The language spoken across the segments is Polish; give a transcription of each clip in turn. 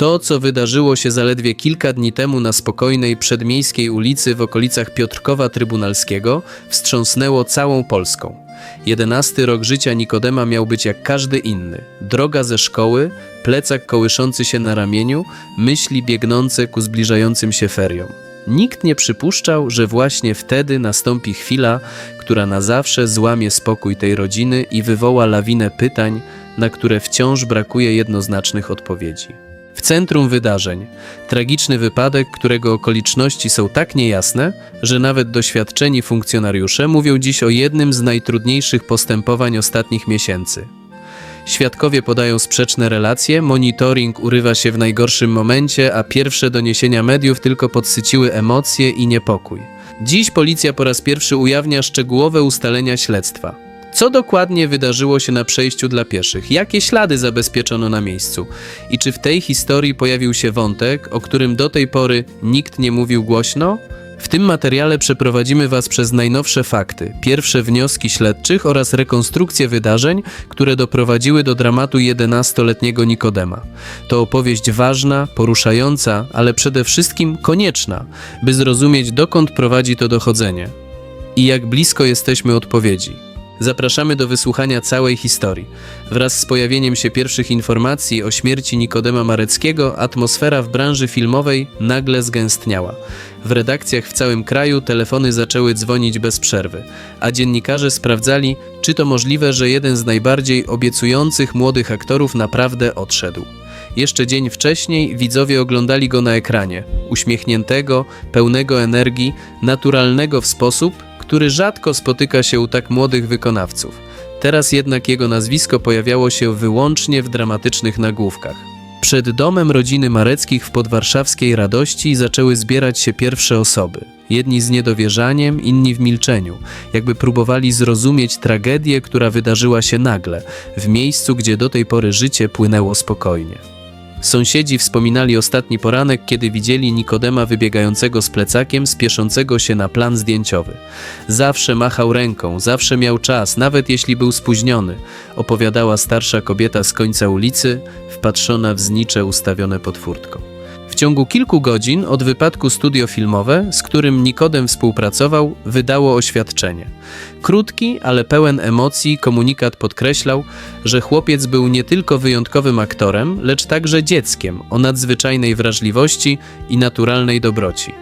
To, co wydarzyło się zaledwie kilka dni temu na spokojnej przedmiejskiej ulicy w okolicach Piotrkowa Trybunalskiego, wstrząsnęło całą Polską. Jedenasty rok życia Nikodema miał być jak każdy inny. Droga ze szkoły, plecak kołyszący się na ramieniu, myśli biegnące ku zbliżającym się feriom. Nikt nie przypuszczał, że właśnie wtedy nastąpi chwila, która na zawsze złamie spokój tej rodziny i wywoła lawinę pytań, na które wciąż brakuje jednoznacznych odpowiedzi. Centrum wydarzeń tragiczny wypadek, którego okoliczności są tak niejasne, że nawet doświadczeni funkcjonariusze mówią dziś o jednym z najtrudniejszych postępowań ostatnich miesięcy. Świadkowie podają sprzeczne relacje, monitoring urywa się w najgorszym momencie, a pierwsze doniesienia mediów tylko podsyciły emocje i niepokój. Dziś policja po raz pierwszy ujawnia szczegółowe ustalenia śledztwa. Co dokładnie wydarzyło się na przejściu dla pieszych? Jakie ślady zabezpieczono na miejscu? I czy w tej historii pojawił się wątek, o którym do tej pory nikt nie mówił głośno? W tym materiale przeprowadzimy Was przez najnowsze fakty, pierwsze wnioski śledczych oraz rekonstrukcję wydarzeń, które doprowadziły do dramatu 11-letniego Nikodema. To opowieść ważna, poruszająca, ale przede wszystkim konieczna, by zrozumieć dokąd prowadzi to dochodzenie i jak blisko jesteśmy odpowiedzi. Zapraszamy do wysłuchania całej historii. Wraz z pojawieniem się pierwszych informacji o śmierci Nikodema Mareckiego, atmosfera w branży filmowej nagle zgęstniała. W redakcjach w całym kraju telefony zaczęły dzwonić bez przerwy, a dziennikarze sprawdzali, czy to możliwe, że jeden z najbardziej obiecujących młodych aktorów naprawdę odszedł. Jeszcze dzień wcześniej widzowie oglądali go na ekranie, uśmiechniętego, pełnego energii, naturalnego w sposób, który rzadko spotyka się u tak młodych wykonawców. Teraz jednak jego nazwisko pojawiało się wyłącznie w dramatycznych nagłówkach. Przed domem rodziny Mareckich w podwarszawskiej radości zaczęły zbierać się pierwsze osoby. Jedni z niedowierzaniem, inni w milczeniu, jakby próbowali zrozumieć tragedię, która wydarzyła się nagle, w miejscu, gdzie do tej pory życie płynęło spokojnie. Sąsiedzi wspominali ostatni poranek, kiedy widzieli Nikodema wybiegającego z plecakiem, spieszącego się na plan zdjęciowy. Zawsze machał ręką, zawsze miał czas, nawet jeśli był spóźniony, opowiadała starsza kobieta z końca ulicy, wpatrzona w znicze ustawione pod furtką. W ciągu kilku godzin od wypadku studio filmowe, z którym Nikodem współpracował, wydało oświadczenie. Krótki, ale pełen emocji komunikat podkreślał, że chłopiec był nie tylko wyjątkowym aktorem, lecz także dzieckiem o nadzwyczajnej wrażliwości i naturalnej dobroci.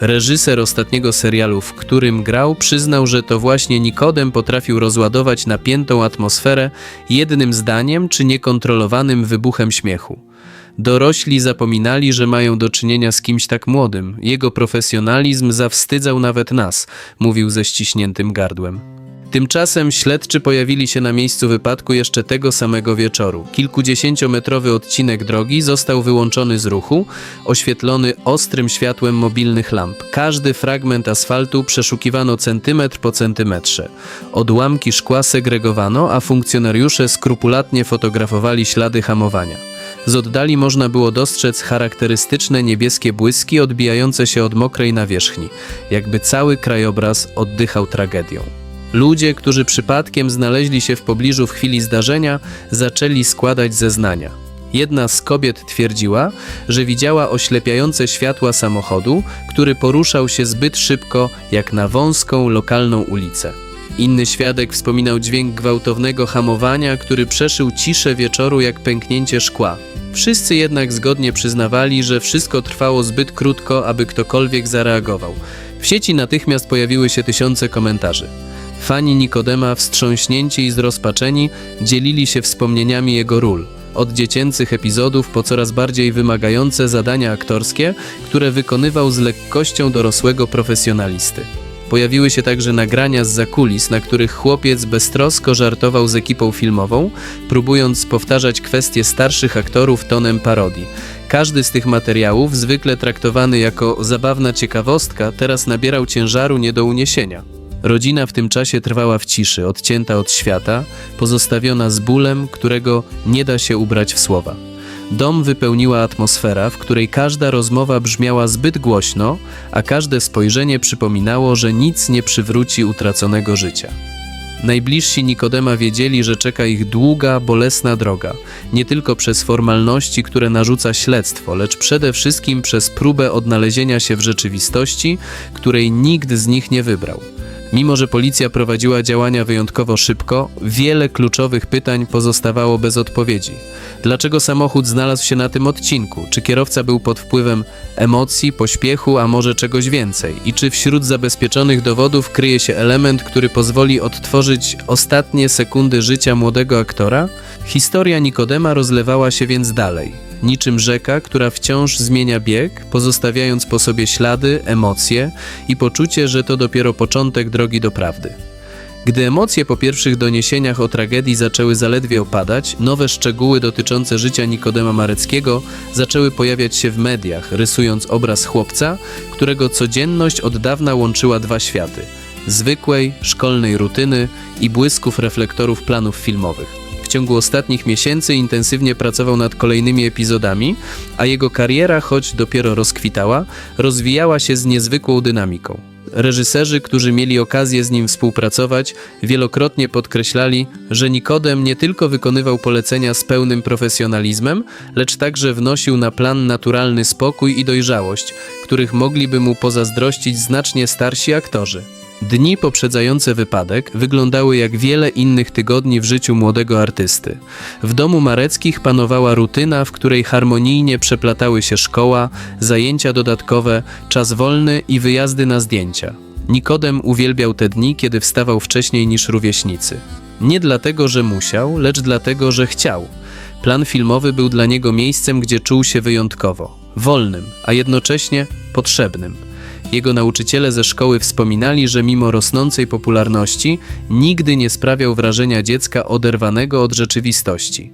Reżyser ostatniego serialu, w którym grał, przyznał, że to właśnie Nikodem potrafił rozładować napiętą atmosferę jednym zdaniem czy niekontrolowanym wybuchem śmiechu. Dorośli zapominali, że mają do czynienia z kimś tak młodym. Jego profesjonalizm zawstydzał nawet nas, mówił ze ściśniętym gardłem. Tymczasem śledczy pojawili się na miejscu wypadku jeszcze tego samego wieczoru. Kilkudziesięciometrowy odcinek drogi został wyłączony z ruchu, oświetlony ostrym światłem mobilnych lamp. Każdy fragment asfaltu przeszukiwano centymetr po centymetrze. Odłamki szkła segregowano, a funkcjonariusze skrupulatnie fotografowali ślady hamowania. Z oddali można było dostrzec charakterystyczne niebieskie błyski odbijające się od mokrej nawierzchni, jakby cały krajobraz oddychał tragedią. Ludzie, którzy przypadkiem znaleźli się w pobliżu w chwili zdarzenia, zaczęli składać zeznania. Jedna z kobiet twierdziła, że widziała oślepiające światła samochodu, który poruszał się zbyt szybko, jak na wąską lokalną ulicę. Inny świadek wspominał dźwięk gwałtownego hamowania, który przeszył ciszę wieczoru jak pęknięcie szkła. Wszyscy jednak zgodnie przyznawali, że wszystko trwało zbyt krótko, aby ktokolwiek zareagował. W sieci natychmiast pojawiły się tysiące komentarzy. Fani Nikodema, wstrząśnięci i zrozpaczeni, dzielili się wspomnieniami jego ról. Od dziecięcych epizodów po coraz bardziej wymagające zadania aktorskie, które wykonywał z lekkością dorosłego profesjonalisty. Pojawiły się także nagrania z zakulis, na których chłopiec beztrosko żartował z ekipą filmową, próbując powtarzać kwestie starszych aktorów tonem parodii. Każdy z tych materiałów, zwykle traktowany jako zabawna ciekawostka, teraz nabierał ciężaru nie do uniesienia. Rodzina w tym czasie trwała w ciszy, odcięta od świata, pozostawiona z bólem, którego nie da się ubrać w słowa. Dom wypełniła atmosfera, w której każda rozmowa brzmiała zbyt głośno, a każde spojrzenie przypominało, że nic nie przywróci utraconego życia. Najbliżsi Nikodema wiedzieli, że czeka ich długa, bolesna droga, nie tylko przez formalności, które narzuca śledztwo, lecz przede wszystkim przez próbę odnalezienia się w rzeczywistości, której nikt z nich nie wybrał. Mimo, że policja prowadziła działania wyjątkowo szybko, wiele kluczowych pytań pozostawało bez odpowiedzi. Dlaczego samochód znalazł się na tym odcinku? Czy kierowca był pod wpływem emocji, pośpiechu, a może czegoś więcej? I czy wśród zabezpieczonych dowodów kryje się element, który pozwoli odtworzyć ostatnie sekundy życia młodego aktora? Historia Nikodema rozlewała się więc dalej niczym rzeka, która wciąż zmienia bieg, pozostawiając po sobie ślady, emocje i poczucie, że to dopiero początek drogi do prawdy. Gdy emocje po pierwszych doniesieniach o tragedii zaczęły zaledwie opadać, nowe szczegóły dotyczące życia Nikodema Mareckiego zaczęły pojawiać się w mediach, rysując obraz chłopca, którego codzienność od dawna łączyła dwa światy zwykłej, szkolnej rutyny i błysków reflektorów planów filmowych. W ciągu ostatnich miesięcy intensywnie pracował nad kolejnymi epizodami, a jego kariera, choć dopiero rozkwitała, rozwijała się z niezwykłą dynamiką. Reżyserzy, którzy mieli okazję z nim współpracować, wielokrotnie podkreślali, że Nikodem nie tylko wykonywał polecenia z pełnym profesjonalizmem, lecz także wnosił na plan naturalny spokój i dojrzałość, których mogliby mu pozazdrościć znacznie starsi aktorzy. Dni poprzedzające wypadek wyglądały jak wiele innych tygodni w życiu młodego artysty. W domu Mareckich panowała rutyna, w której harmonijnie przeplatały się szkoła, zajęcia dodatkowe, czas wolny i wyjazdy na zdjęcia. Nikodem uwielbiał te dni, kiedy wstawał wcześniej niż rówieśnicy. Nie dlatego, że musiał, lecz dlatego, że chciał. Plan filmowy był dla niego miejscem, gdzie czuł się wyjątkowo, wolnym, a jednocześnie potrzebnym. Jego nauczyciele ze szkoły wspominali, że mimo rosnącej popularności nigdy nie sprawiał wrażenia dziecka oderwanego od rzeczywistości.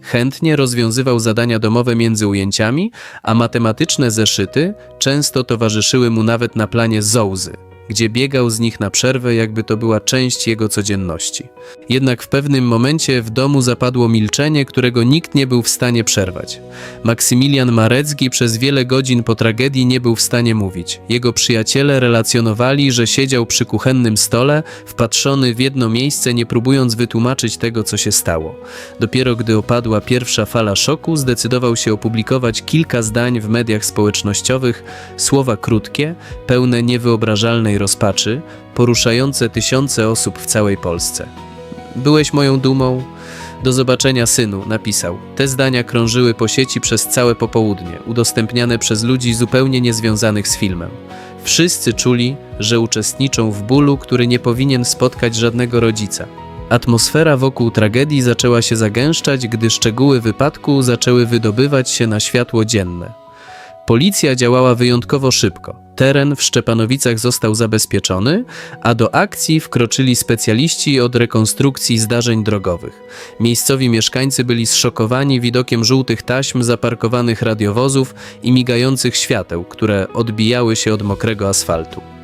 Chętnie rozwiązywał zadania domowe między ujęciami, a matematyczne zeszyty często towarzyszyły mu nawet na planie zołzy gdzie biegał z nich na przerwę, jakby to była część jego codzienności. Jednak w pewnym momencie w domu zapadło milczenie, którego nikt nie był w stanie przerwać. Maksymilian Marecki przez wiele godzin po tragedii nie był w stanie mówić. Jego przyjaciele relacjonowali, że siedział przy kuchennym stole, wpatrzony w jedno miejsce, nie próbując wytłumaczyć tego, co się stało. Dopiero gdy opadła pierwsza fala szoku, zdecydował się opublikować kilka zdań w mediach społecznościowych, słowa krótkie, pełne niewyobrażalnej rozpaczy, poruszające tysiące osób w całej Polsce. Byłeś moją dumą. Do zobaczenia, synu, napisał. Te zdania krążyły po sieci przez całe popołudnie, udostępniane przez ludzi zupełnie niezwiązanych z filmem. Wszyscy czuli, że uczestniczą w bólu, który nie powinien spotkać żadnego rodzica. Atmosfera wokół tragedii zaczęła się zagęszczać, gdy szczegóły wypadku zaczęły wydobywać się na światło dzienne. Policja działała wyjątkowo szybko. Teren w Szczepanowicach został zabezpieczony, a do akcji wkroczyli specjaliści od rekonstrukcji zdarzeń drogowych. Miejscowi mieszkańcy byli zszokowani widokiem żółtych taśm zaparkowanych radiowozów i migających świateł, które odbijały się od mokrego asfaltu.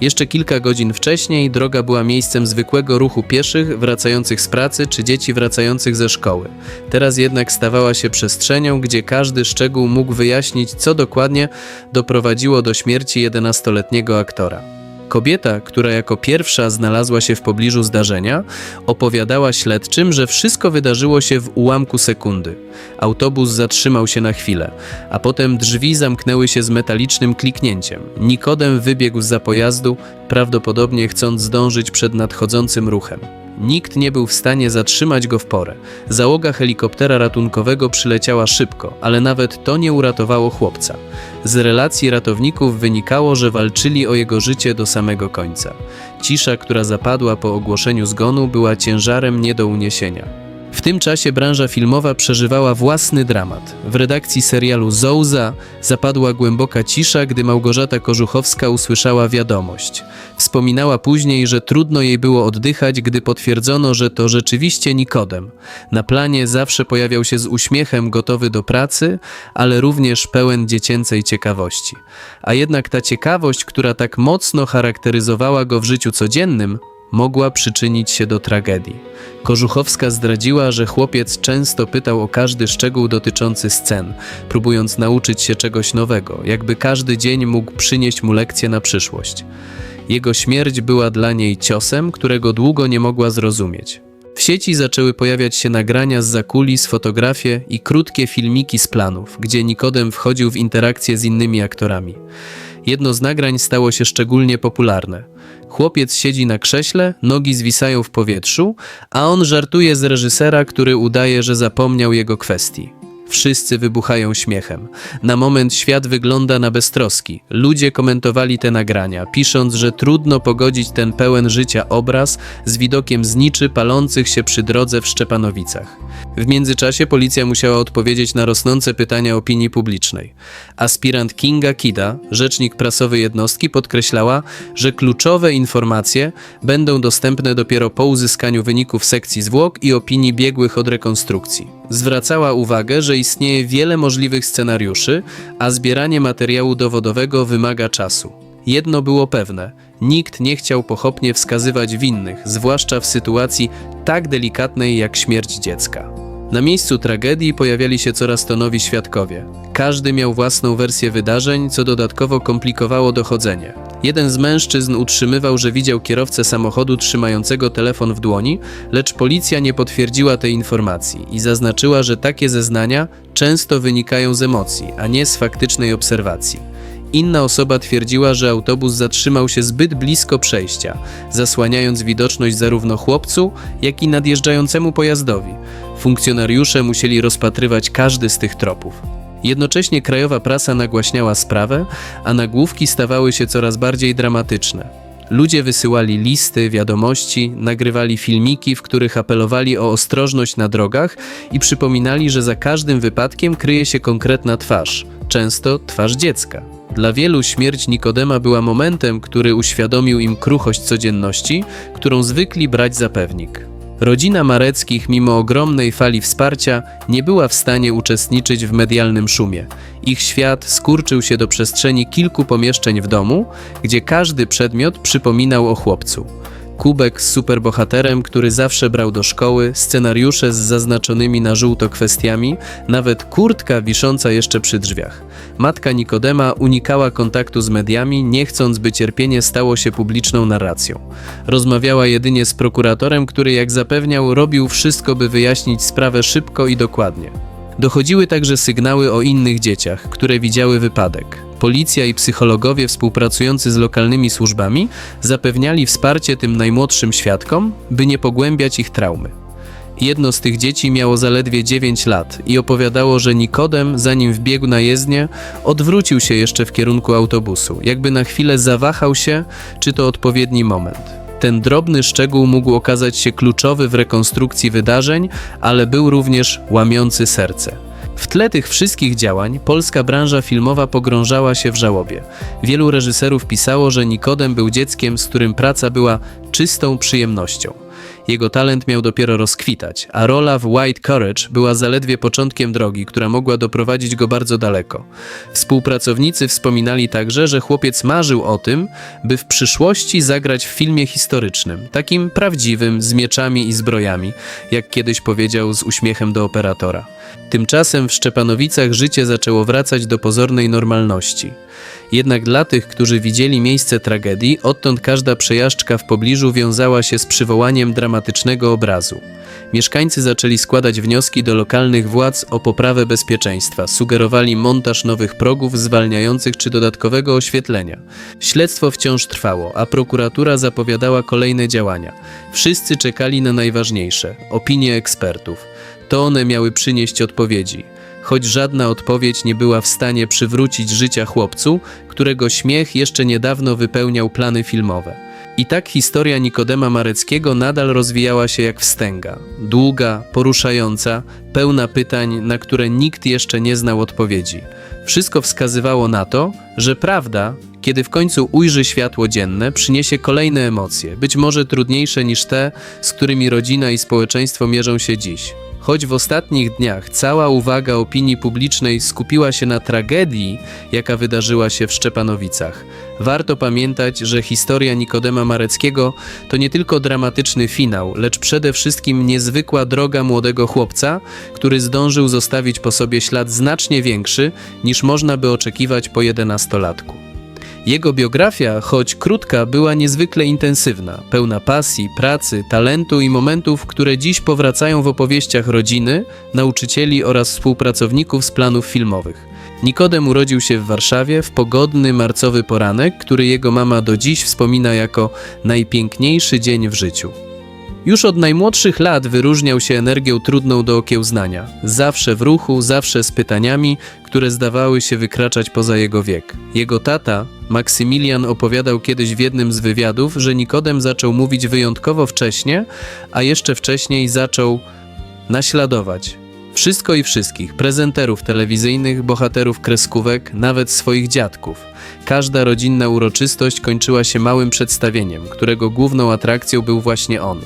Jeszcze kilka godzin wcześniej droga była miejscem zwykłego ruchu pieszych wracających z pracy czy dzieci wracających ze szkoły. Teraz jednak stawała się przestrzenią, gdzie każdy szczegół mógł wyjaśnić, co dokładnie doprowadziło do śmierci 11-letniego aktora. Kobieta, która jako pierwsza znalazła się w pobliżu zdarzenia, opowiadała śledczym, że wszystko wydarzyło się w ułamku sekundy. Autobus zatrzymał się na chwilę, a potem drzwi zamknęły się z metalicznym kliknięciem. Nikodem wybiegł za pojazdu, prawdopodobnie chcąc zdążyć przed nadchodzącym ruchem. Nikt nie był w stanie zatrzymać go w porę. Załoga helikoptera ratunkowego przyleciała szybko, ale nawet to nie uratowało chłopca. Z relacji ratowników wynikało, że walczyli o jego życie do samego końca. Cisza, która zapadła po ogłoszeniu zgonu, była ciężarem nie do uniesienia. W tym czasie branża filmowa przeżywała własny dramat. W redakcji serialu Zouza zapadła głęboka cisza, gdy Małgorzata Kożuchowska usłyszała wiadomość. Wspominała później, że trudno jej było oddychać, gdy potwierdzono, że to rzeczywiście Nikodem. Na planie zawsze pojawiał się z uśmiechem gotowy do pracy, ale również pełen dziecięcej ciekawości. A jednak ta ciekawość, która tak mocno charakteryzowała go w życiu codziennym, mogła przyczynić się do tragedii. Kożuchowska zdradziła, że chłopiec często pytał o każdy szczegół dotyczący scen, próbując nauczyć się czegoś nowego, jakby każdy dzień mógł przynieść mu lekcję na przyszłość. Jego śmierć była dla niej ciosem, którego długo nie mogła zrozumieć. W sieci zaczęły pojawiać się nagrania z zakulis, fotografie i krótkie filmiki z planów, gdzie Nikodem wchodził w interakcję z innymi aktorami. Jedno z nagrań stało się szczególnie popularne. Chłopiec siedzi na krześle, nogi zwisają w powietrzu, a on żartuje z reżysera, który udaje, że zapomniał jego kwestii. Wszyscy wybuchają śmiechem. Na moment świat wygląda na beztroski. Ludzie komentowali te nagrania, pisząc, że trudno pogodzić ten pełen życia obraz z widokiem zniczy palących się przy drodze w Szczepanowicach. W międzyczasie policja musiała odpowiedzieć na rosnące pytania opinii publicznej. Aspirant Kinga Kida, rzecznik prasowy jednostki, podkreślała, że kluczowe informacje będą dostępne dopiero po uzyskaniu wyników sekcji zwłok i opinii biegłych od rekonstrukcji. Zwracała uwagę, że istnieje wiele możliwych scenariuszy, a zbieranie materiału dowodowego wymaga czasu. Jedno było pewne: nikt nie chciał pochopnie wskazywać winnych, zwłaszcza w sytuacji tak delikatnej jak śmierć dziecka. Na miejscu tragedii pojawiali się coraz to nowi świadkowie. Każdy miał własną wersję wydarzeń, co dodatkowo komplikowało dochodzenie. Jeden z mężczyzn utrzymywał, że widział kierowcę samochodu trzymającego telefon w dłoni, lecz policja nie potwierdziła tej informacji i zaznaczyła, że takie zeznania często wynikają z emocji, a nie z faktycznej obserwacji. Inna osoba twierdziła, że autobus zatrzymał się zbyt blisko przejścia, zasłaniając widoczność zarówno chłopcu, jak i nadjeżdżającemu pojazdowi. Funkcjonariusze musieli rozpatrywać każdy z tych tropów. Jednocześnie krajowa prasa nagłaśniała sprawę, a nagłówki stawały się coraz bardziej dramatyczne. Ludzie wysyłali listy, wiadomości, nagrywali filmiki, w których apelowali o ostrożność na drogach i przypominali, że za każdym wypadkiem kryje się konkretna twarz, często twarz dziecka. Dla wielu śmierć Nikodema była momentem, który uświadomił im kruchość codzienności, którą zwykli brać za pewnik. Rodzina Mareckich, mimo ogromnej fali wsparcia, nie była w stanie uczestniczyć w medialnym szumie. Ich świat skurczył się do przestrzeni kilku pomieszczeń w domu, gdzie każdy przedmiot przypominał o chłopcu. Kubek z superbohaterem, który zawsze brał do szkoły, scenariusze z zaznaczonymi na żółto kwestiami, nawet kurtka wisząca jeszcze przy drzwiach. Matka Nikodema unikała kontaktu z mediami, nie chcąc, by cierpienie stało się publiczną narracją. Rozmawiała jedynie z prokuratorem, który, jak zapewniał, robił wszystko, by wyjaśnić sprawę szybko i dokładnie. Dochodziły także sygnały o innych dzieciach, które widziały wypadek. Policja i psychologowie współpracujący z lokalnymi służbami zapewniali wsparcie tym najmłodszym świadkom, by nie pogłębiać ich traumy. Jedno z tych dzieci miało zaledwie 9 lat i opowiadało, że Nikodem, zanim wbiegł na jezdnię, odwrócił się jeszcze w kierunku autobusu, jakby na chwilę zawahał się, czy to odpowiedni moment. Ten drobny szczegół mógł okazać się kluczowy w rekonstrukcji wydarzeń, ale był również łamiący serce. W tle tych wszystkich działań polska branża filmowa pogrążała się w żałobie. Wielu reżyserów pisało, że Nikodem był dzieckiem, z którym praca była czystą przyjemnością. Jego talent miał dopiero rozkwitać, a rola w White Courage była zaledwie początkiem drogi, która mogła doprowadzić go bardzo daleko. Współpracownicy wspominali także, że chłopiec marzył o tym, by w przyszłości zagrać w filmie historycznym, takim prawdziwym, z mieczami i zbrojami, jak kiedyś powiedział z uśmiechem do operatora. Tymczasem w Szczepanowicach życie zaczęło wracać do pozornej normalności. Jednak dla tych, którzy widzieli miejsce tragedii, odtąd każda przejażdżka w pobliżu wiązała się z przywołaniem dramatycznego obrazu. Mieszkańcy zaczęli składać wnioski do lokalnych władz o poprawę bezpieczeństwa, sugerowali montaż nowych progów zwalniających czy dodatkowego oświetlenia. Śledztwo wciąż trwało, a prokuratura zapowiadała kolejne działania. Wszyscy czekali na najważniejsze opinie ekspertów. To one miały przynieść odpowiedzi choć żadna odpowiedź nie była w stanie przywrócić życia chłopcu, którego śmiech jeszcze niedawno wypełniał plany filmowe. I tak historia Nikodema Mareckiego nadal rozwijała się jak wstęga. Długa, poruszająca, pełna pytań, na które nikt jeszcze nie znał odpowiedzi. Wszystko wskazywało na to, że prawda, kiedy w końcu ujrzy światło dzienne, przyniesie kolejne emocje, być może trudniejsze niż te, z którymi rodzina i społeczeństwo mierzą się dziś. Choć w ostatnich dniach cała uwaga opinii publicznej skupiła się na tragedii, jaka wydarzyła się w Szczepanowicach, warto pamiętać, że historia Nikodema Mareckiego to nie tylko dramatyczny finał, lecz przede wszystkim niezwykła droga młodego chłopca, który zdążył zostawić po sobie ślad znacznie większy niż można by oczekiwać po jedenastolatku. Jego biografia, choć krótka, była niezwykle intensywna, pełna pasji, pracy, talentu i momentów, które dziś powracają w opowieściach rodziny, nauczycieli oraz współpracowników z planów filmowych. Nikodem urodził się w Warszawie w pogodny marcowy poranek, który jego mama do dziś wspomina jako najpiękniejszy dzień w życiu. Już od najmłodszych lat wyróżniał się energią trudną do okiełznania. Zawsze w ruchu, zawsze z pytaniami, które zdawały się wykraczać poza jego wiek. Jego tata, Maksymilian, opowiadał kiedyś w jednym z wywiadów, że Nikodem zaczął mówić wyjątkowo wcześnie, a jeszcze wcześniej zaczął naśladować wszystko i wszystkich prezenterów telewizyjnych, bohaterów kreskówek, nawet swoich dziadków. Każda rodzinna uroczystość kończyła się małym przedstawieniem, którego główną atrakcją był właśnie on.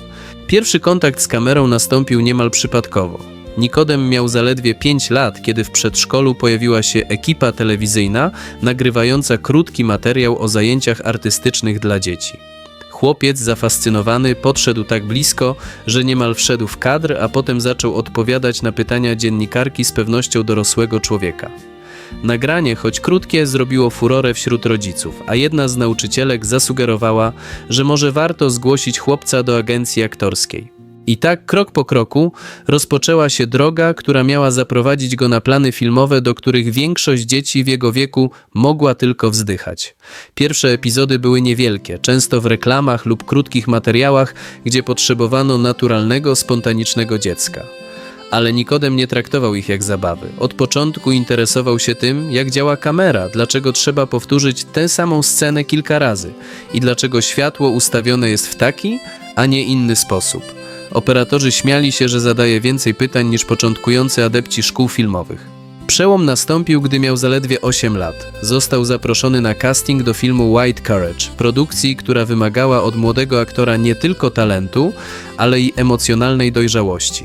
Pierwszy kontakt z kamerą nastąpił niemal przypadkowo. Nikodem miał zaledwie 5 lat, kiedy w przedszkolu pojawiła się ekipa telewizyjna nagrywająca krótki materiał o zajęciach artystycznych dla dzieci. Chłopiec, zafascynowany, podszedł tak blisko, że niemal wszedł w kadr, a potem zaczął odpowiadać na pytania dziennikarki z pewnością dorosłego człowieka. Nagranie, choć krótkie, zrobiło furorę wśród rodziców, a jedna z nauczycielek zasugerowała, że może warto zgłosić chłopca do agencji aktorskiej. I tak krok po kroku rozpoczęła się droga, która miała zaprowadzić go na plany filmowe, do których większość dzieci w jego wieku mogła tylko wzdychać. Pierwsze epizody były niewielkie, często w reklamach lub krótkich materiałach, gdzie potrzebowano naturalnego, spontanicznego dziecka. Ale Nikodem nie traktował ich jak zabawy. Od początku interesował się tym, jak działa kamera, dlaczego trzeba powtórzyć tę samą scenę kilka razy i dlaczego światło ustawione jest w taki, a nie inny sposób. Operatorzy śmiali się, że zadaje więcej pytań niż początkujący adepci szkół filmowych. Przełom nastąpił, gdy miał zaledwie 8 lat. Został zaproszony na casting do filmu White Courage, produkcji, która wymagała od młodego aktora nie tylko talentu, ale i emocjonalnej dojrzałości.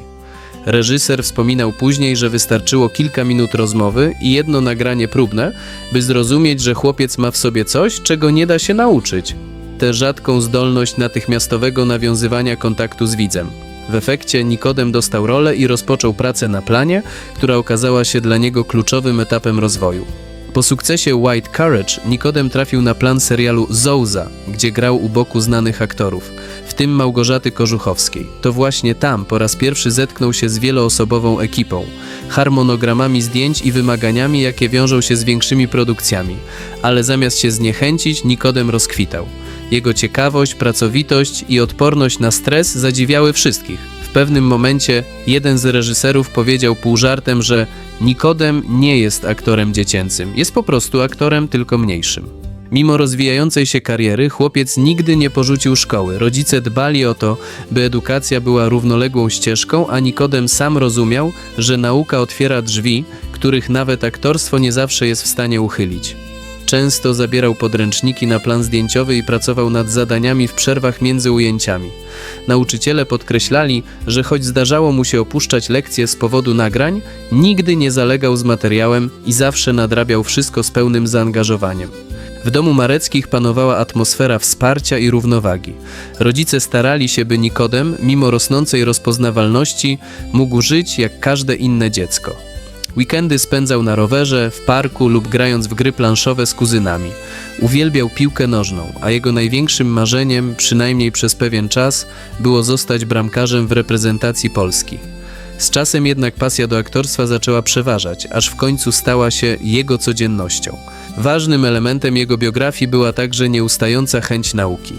Reżyser wspominał później, że wystarczyło kilka minut rozmowy i jedno nagranie próbne, by zrozumieć, że chłopiec ma w sobie coś, czego nie da się nauczyć tę rzadką zdolność natychmiastowego nawiązywania kontaktu z widzem. W efekcie Nikodem dostał rolę i rozpoczął pracę na planie, która okazała się dla niego kluczowym etapem rozwoju. Po sukcesie White Courage Nikodem trafił na plan serialu Zouza, gdzie grał u boku znanych aktorów, w tym Małgorzaty Korzuchowskiej. To właśnie tam po raz pierwszy zetknął się z wieloosobową ekipą, harmonogramami zdjęć i wymaganiami, jakie wiążą się z większymi produkcjami. Ale zamiast się zniechęcić, Nikodem rozkwitał. Jego ciekawość, pracowitość i odporność na stres zadziwiały wszystkich. W pewnym momencie jeden z reżyserów powiedział pół żartem, że Nikodem nie jest aktorem dziecięcym, jest po prostu aktorem tylko mniejszym. Mimo rozwijającej się kariery, chłopiec nigdy nie porzucił szkoły. Rodzice dbali o to, by edukacja była równoległą ścieżką, a Nikodem sam rozumiał, że nauka otwiera drzwi, których nawet aktorstwo nie zawsze jest w stanie uchylić. Często zabierał podręczniki na plan zdjęciowy i pracował nad zadaniami w przerwach między ujęciami. Nauczyciele podkreślali, że choć zdarzało mu się opuszczać lekcje z powodu nagrań, nigdy nie zalegał z materiałem i zawsze nadrabiał wszystko z pełnym zaangażowaniem. W domu Mareckich panowała atmosfera wsparcia i równowagi. Rodzice starali się, by Nikodem, mimo rosnącej rozpoznawalności, mógł żyć jak każde inne dziecko. Weekendy spędzał na rowerze, w parku lub grając w gry planszowe z kuzynami. Uwielbiał piłkę nożną, a jego największym marzeniem, przynajmniej przez pewien czas, było zostać bramkarzem w reprezentacji Polski. Z czasem jednak pasja do aktorstwa zaczęła przeważać, aż w końcu stała się jego codziennością. Ważnym elementem jego biografii była także nieustająca chęć nauki.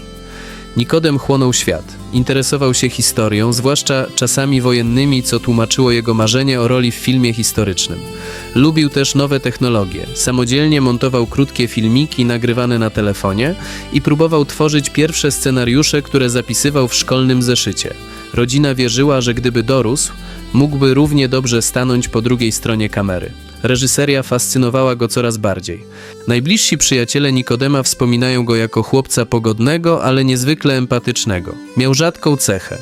Nikodem chłonął świat. Interesował się historią, zwłaszcza czasami wojennymi, co tłumaczyło jego marzenie o roli w filmie historycznym. Lubił też nowe technologie. Samodzielnie montował krótkie filmiki nagrywane na telefonie i próbował tworzyć pierwsze scenariusze, które zapisywał w szkolnym zeszycie. Rodzina wierzyła, że gdyby dorósł, mógłby równie dobrze stanąć po drugiej stronie kamery. Reżyseria fascynowała go coraz bardziej. Najbliżsi przyjaciele Nikodema wspominają go jako chłopca pogodnego, ale niezwykle empatycznego. Miał rzadką cechę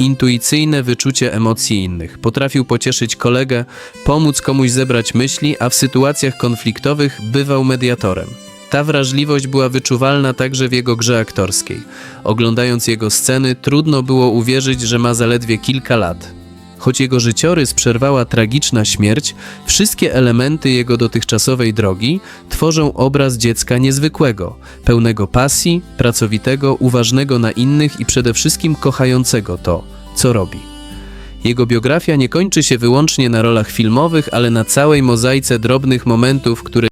intuicyjne wyczucie emocji innych. Potrafił pocieszyć kolegę, pomóc komuś zebrać myśli, a w sytuacjach konfliktowych bywał mediatorem. Ta wrażliwość była wyczuwalna także w jego grze aktorskiej. Oglądając jego sceny, trudno było uwierzyć, że ma zaledwie kilka lat. Choć jego życiorys przerwała tragiczna śmierć, wszystkie elementy jego dotychczasowej drogi tworzą obraz dziecka niezwykłego, pełnego pasji, pracowitego, uważnego na innych i przede wszystkim kochającego to, co robi. Jego biografia nie kończy się wyłącznie na rolach filmowych, ale na całej mozaice drobnych momentów, które